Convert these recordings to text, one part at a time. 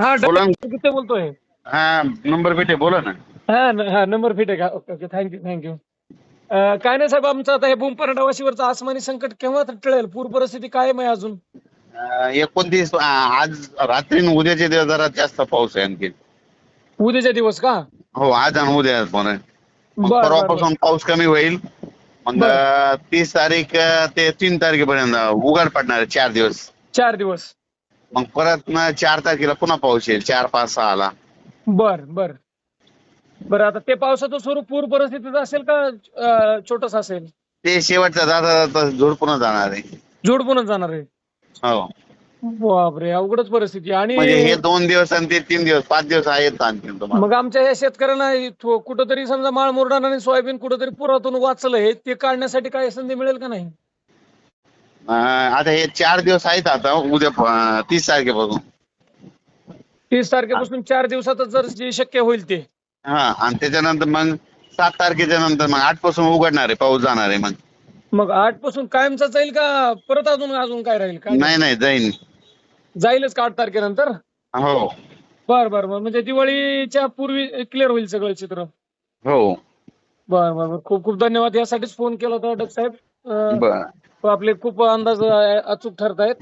हा बोला. ना. डॉक्टर बोलतोय. हा नंबर भेटे बोला ना. हा न- हा नंबर फिट आहे का? ओके ओके थँक्यू थँक्यू काय नाही साहेब आमचं आता हे बुमपराडा वाशीवरचं आसमानी संकट केव्हा तर टळेल? पूर परिस्थिती कायम आहे अजून. अं, एकोणतीस आ, आज रात्री आणि उद्याचे दिवस जरा जास्त पाऊस आहे आणखी. उद्याचे दिवस का? हो आज आणि उद्या पण आहे. मग बर, बर, परवापासून पाऊस कमी होईल. मग बर. तीस तारीख अं, ते तीन तारखेपर्यंत उघड पडणार आहे चार दिवस. चार दिवस. मग परत ना चार तारखेला पुन्हा पाऊस येईल चार पाच सहाला. बर बर. बरं आता ते पावसाचं स्वरूप पूर परिस्थितीचं असेल का छोटस असेल? ते शेवटचा जाता जाता झोडपून जाणार आहे. जोडपूनच जाणार आहे? हो. बापरे अवघडच परिस्थिती. आहे. म्हणजे हे आणि दोन दिवस आणि ते तीन दिवस पाच दिवस आहेत आणखी तुम्हाला. मग आमच्या या शेतकऱ्यांना कुठंतरी समजा माळ मुरडाण आणि सोयाबीन कुठंतरी पुरातून वाचलंय ते काढण्यासाठी काय संधी मिळेल का नाही? आता हे चार दिवस आहेत आता उद्या तीस तारखेपासून. तीस तारखेपासून चार दिवसातच जर जे शक्य होईल ते. हा आणि त्याच्यानंतर मग सात तारखेच्या नंतर मग आठपासून उघडणार आहे पाऊस जाणार आहे मग. मग आठपासून कायमचा जाईल का परत अजून अजून काय राहील? काय? नाही नाही जाईन. जाईलच का आठ तारखेनंतर? हो. बर बर बर. म्हणजे दिवाळीच्या पूर्वी क्लिअर होईल सगळं चित्र. हो. बर बर बर. खूप खूप धन्यवाद. यासाठीच फोन केला होता डॉक्टर साहेब. अं, बर. आपले खूप अंदाज अं, अचूक ठरतायत.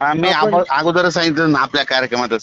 हा मी आपण- अगोदर सांगितलं ना आपल्या कार्यक्रमात